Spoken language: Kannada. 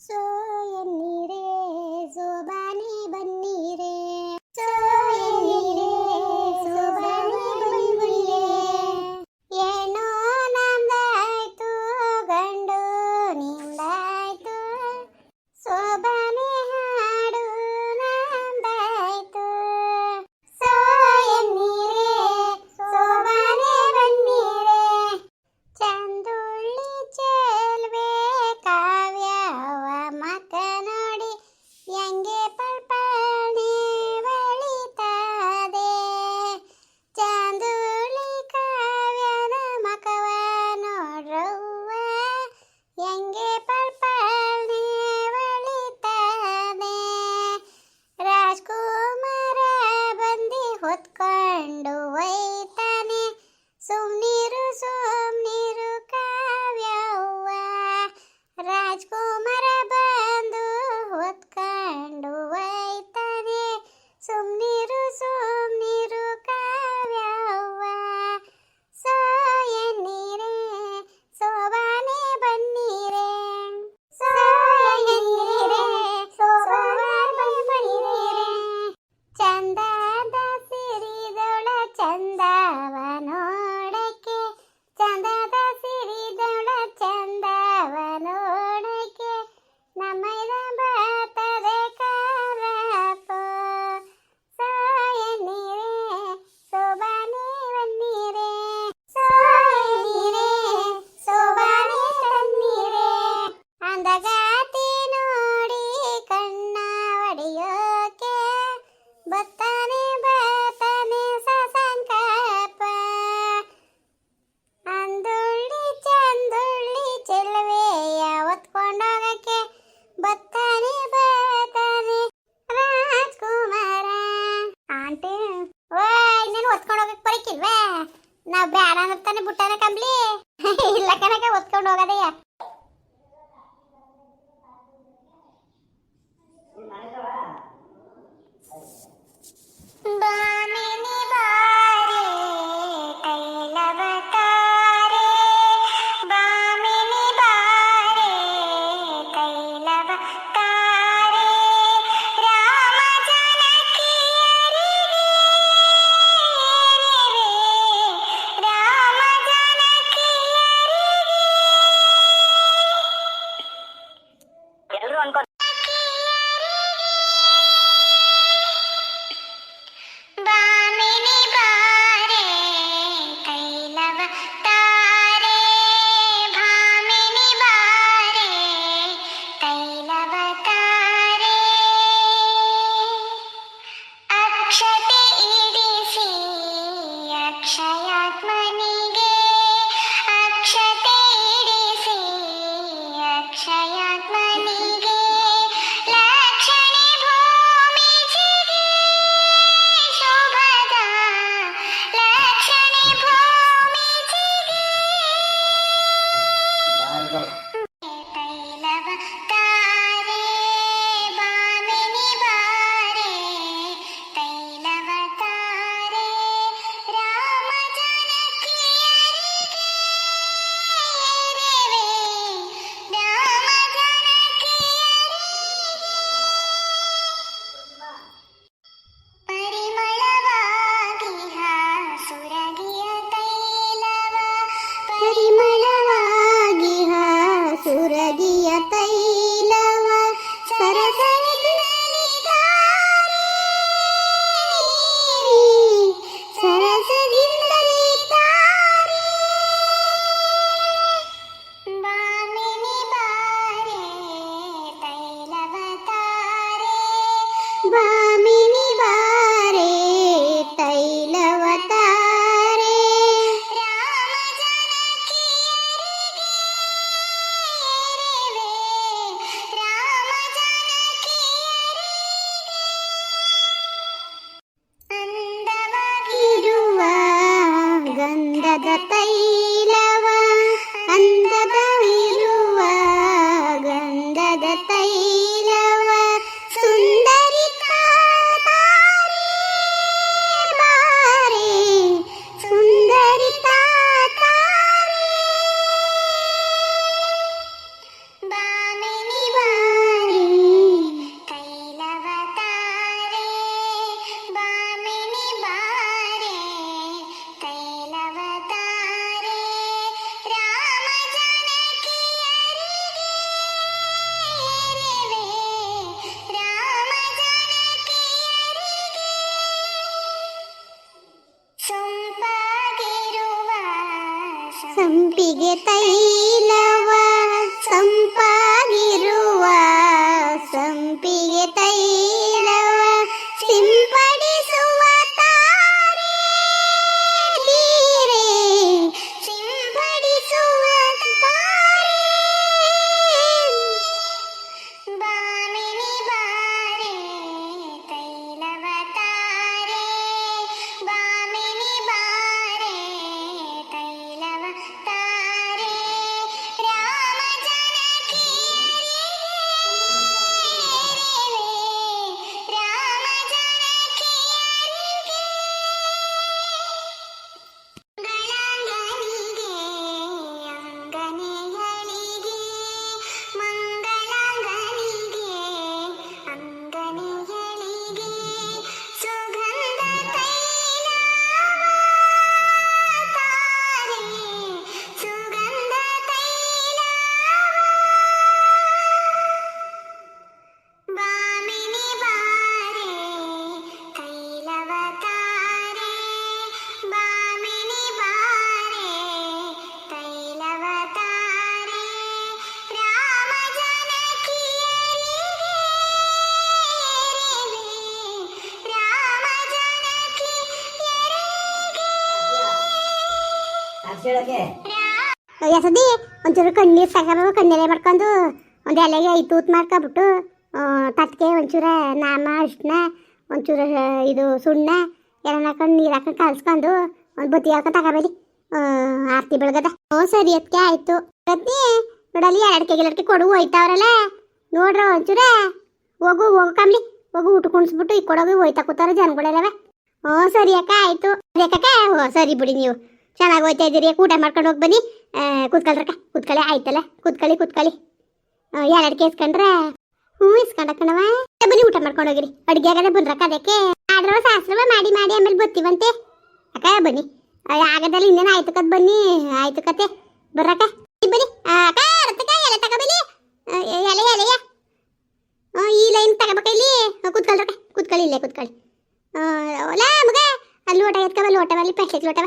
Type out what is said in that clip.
സോ എന്നീരേ ನಾವು ಬೇಡ ಅಂತಾನೆ ಬುಟ್ಟಾನ Богата संपिगत ಯಸದಿ ಒಂಚೂರು ಕಣ್ಣೀರು ಸಾಕಾಗ ಕಣ್ಣೀರೇ ಮಾಡ್ಕೊಂಡು ಒಂದು ಎಲೆಗೆ ಐದು ತೂತ್ ಮಾಡ್ಕೊಬಿಟ್ಟು ತಟ್ಟಿಗೆ ಒಂಚೂರ ನಾಮ ಅರ್ಶಿನ ಒಂಚೂರು ಇದು ಸುಣ್ಣ ಎಲ್ಲ ಹಾಕೊಂಡು ನೀರು ಹಾಕೊಂಡು ಕಲ್ಸ್ಕೊಂಡು ಒಂದು ಬತ್ತಿ ಹಾಕೊಂಡು ತಗೋಬೇಡಿ. ಆರತಿ ಬೆಳಗದ. ಹ್ಞೂ ಸರಿ ಅದಕ್ಕೆ ಆಯಿತು. ನೋಡಲ್ಲಿ ಎರಡು ಕೆಗೆ ಎರಡು ಕೊಡು ಹೋಯ್ತಾವ್ರಲ್ಲ. ನೋಡ್ರ ಒಂಚೂರ. ಹೋಗು ಹೋಗು ಹೋಗು, ಊಟ ಕುಣಿಸ್ಬಿಟ್ಟು ಈ ಕೊಡೋಗಿ ಹೋಯ್ತಾ ಕೂತಾರ ಜನಗಳೆಲ್ಲವೆ. ಹ್ಞೂ ಸರಿ ಅಕ್ಕ, ಆಯಿತು. ಸರಿ ಅಕ್ಕ ಹ್ಞೂ ಸರಿ ಬಿಡಿ ನೀವು. ಚೆನ್ನಾಗಿ ಹೋಯ್ತಾ ಇದ್ದೀರಿ? ಊಟ ಮಾಡ್ಕೊಂಡು ಹೋಗಿ ಬನ್ನಿ. ಕೂತ್ಕೊಳ್ರಕ್ಕ ಕೂತ್ಕೊಳ್ಳಿ ಆಯ್ತಲ್ಲ? ಕೂತ್ಕೊಳ್ಳಿ ಕೂತ್ಕೊಳ್ಳಿ ಎರಡು ಕೇಸ್ಕೊಂಡ್ರೆ ಹ್ಞೂ ಇಸ್ಕೊಂಡ ಕಣವ ಬನ್ನಿ, ಊಟ ಮಾಡ್ಕೊಂಡು ಹೋಗಿರಿ. ಅಡುಗೆ ಆಗದೆ ಬಂದ್ರಕ್ಕ ಅದಕ್ಕೆ. ಆಡ್ರವ ಸಾಸ್ರವ ಮಾಡಿ ಮಾಡಿ ಆಮೇಲೆ ಬರ್ತೀವಂತೆ ಅಕ್ಕ, ಬನ್ನಿ. ಆಗದಲ್ಲಿ ಇನ್ನೇನು ಆಯ್ತು ಕತ್ ಬನ್ನಿ. ಆಯ್ತು ಕತೆ. ಬರ್ರಕ್ಕ ಬನ್ನಿ. ಅಕ್ಕ ರತ್ತಕ್ಕ ಎಲೆ ತಗೋಬಲಿ ಎಲೆ ಎಲೆಯ ಈ ಲೈನ್ ತಗೋಬೇಕ ಇಲ್ಲಿ. ಕೂತ್ಕೊಳ್ರಕ್ಕ ಕೂತ್ಕೊಳ್ಳಿ ಇಲ್ಲೇ ಕೂತ್ಕೊಳ್ಳಿ ಒಲ ಮಗ. ಅಲ್ಲಿ ಲೋಟ ಎತ್ಕವ ಲೋಟವಲ್ಲಿ ಪ್ಲಾಸ್ಟಿಕ್ ಲೋಟವ